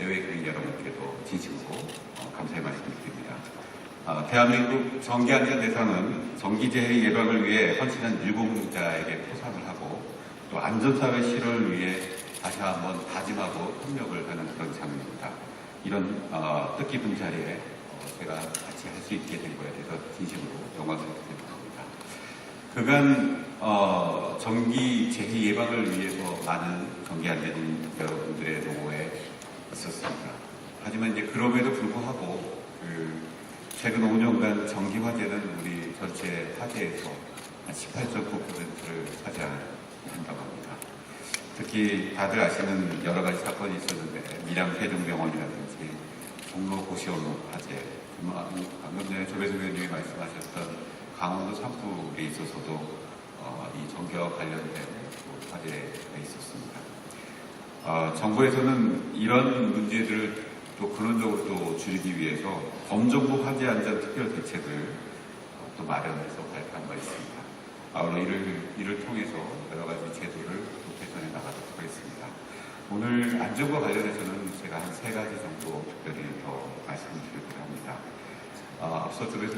내외 국민 여러분께도 진심으로 어, 감사의 말씀 드립니다. 어, 대한민국 정기안전 대상은 정기재해 예방을 위해 헌신한 유공자에게 포상을 하고 또 안전사회 실현을 위해 다시 한번 다짐하고 협력을 하는 그런 장면입니다. 이런 어, 뜻깊은 자리에 어, 제가 같이 할 수 있게 된 거에 대해서 진심으로 영광스럽게 생각합니다. 그간 어, 정기 재해 예방을 위해서 많은 정기 안전 여러분들의 노고에 있었습니다. 하지만 이제 그럼에도 불구하고 그 최근 5년간 전기 화재는 우리 전체 화재에서 한 18.9%를 차지한다고 합니다. 특히 다들 아시는 여러 가지 사건이 있었는데 밀양 세종병원이라든지 종로 고시원 화재, 음, 방금 전에 조배수 의원님이 말씀하셨던 강원도 산불에 있어서도 어, 이 전기와 관련된 또 화재가 있었습니다. 어, 정부에서는 이런 문제들을 또 근원적으로 또 줄이기 위해서 범정부 화재 안전 특별 대책을 어, 또 마련해서 발표한 바 있습니다. 아울러 이를, 이를 통해서 여러 가지 제도를 또 개선해 나가도록 하겠습니다. 오늘 안전과 관련해서는 제가 한 세 가지 정도 특별히 더 말씀을 드리려고 합니다. 어, 앞서 조배수